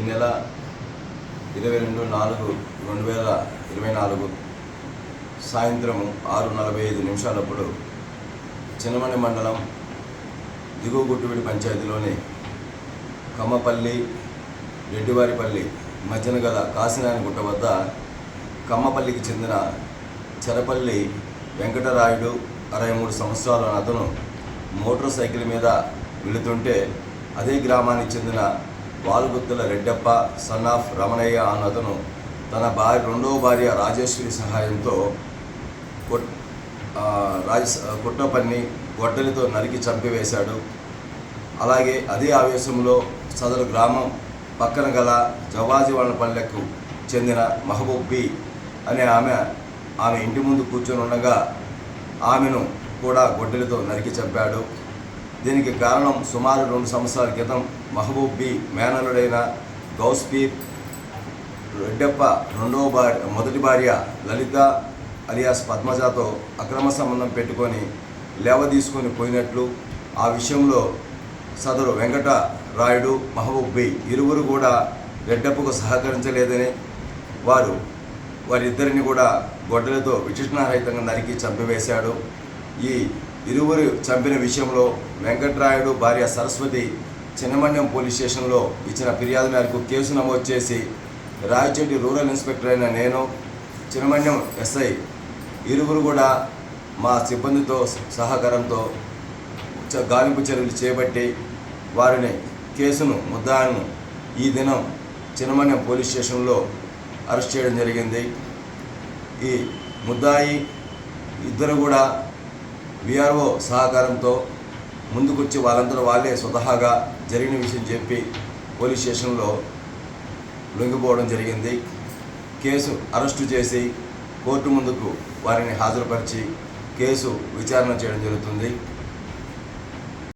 ఈ నెల ఇరవై రెండు నాలుగు రెండు వేల ఇరవై నాలుగు సాయంత్రం ఆరు నలభై ఐదు నిమిషాలప్పుడు చిన్నమణి మండలం దిగువ గుట్టువిడి పంచాయతీలోని కమ్మపల్లి రెడ్డివారిపల్లి మధ్యన గల కాశీనారాయణ గుట్ట వద్ద కమ్మపల్లికి చెందిన చెరపల్లి వెంకటరాయుడు అరవై మూడు సంవత్సరాల అతను మోటార్ సైకిల్ మీద వెళుతుంటే అదే గ్రామానికి చెందిన వాలుగుత్తుల రెడ్డప్ప సన్ ఆఫ్ రమణయ్య అన్నతను తన భార్య రెండవ భార్య రాజేశ్వరి సహాయంతో కొట్ రాజ కుట్రపన్ని గొడ్డలితో నరికి చంపివేశాడు. అలాగే అదే ఆవేశంలో సదరు గ్రామం పక్కన గల జవాజివాళ్ళపల్లెకు చెందిన మహబూబ్ అనే ఆమె ఆమె ఇంటి ముందు కూర్చొని ఉండగా ఆమెను కూడా గొడ్డలితో నరికి చంపాడు. దీనికి కారణం సుమారు రెండు సంవత్సరాల క్రితం మహబూబ్ బి మేనలుడైన గౌస్పీర్ రెడ్డప్ప రెండవ భార్య మొదటి భార్య లలిత అలియాస్ పద్మజతో అక్రమ సంబంధం పెట్టుకొని లేవ తీసుకొని పోయినట్లు ఆ విషయంలో సదరు వెంకట రాయుడు మహబూబ్ బి ఇరువురు కూడా రెడ్డప్పకు సహకరించలేదని వారు వారిద్దరిని కూడా గొడ్డలతో విచక్షణారహితంగా నరికి చంపివేశాడు. ఈ ఇరువురు చంపిన విషయంలో వెంకట్రాయుడు భార్య సరస్వతి చిన్నమన్యం పోలీస్ స్టేషన్లో ఇచ్చిన ఫిర్యాదు మేరకు కేసు నమోదు చేసి రాయచెట్టి రూరల్ ఇన్స్పెక్టర్ అయిన నేను చిన్నమండ్యం ఎస్ఐ ఇరువురు కూడా మా సిబ్బందితో సహకారంతో గాలింపు చర్యలు చేపట్టి వారిని కేసును ముద్దాను ఈ దినం చిన్నమన్యం పోలీస్ స్టేషన్లో అరెస్ట్ చేయడం జరిగింది. ఈ ముద్దాయి ఇద్దరు కూడా విఆర్ఓ సహకారంతో ముందుకొచ్చి వాళ్ళందరూ వాళ్ళే స్వతహాగా జరిగిన విషయం చెప్పి పోలీస్ స్టేషన్లో లొంగిపోవడం జరిగింది. కేసు అరెస్టు చేసి కోర్టు ముందుకు వారిని హాజరుపరిచి కేసు విచారణ చేయడం జరుగుతుంది.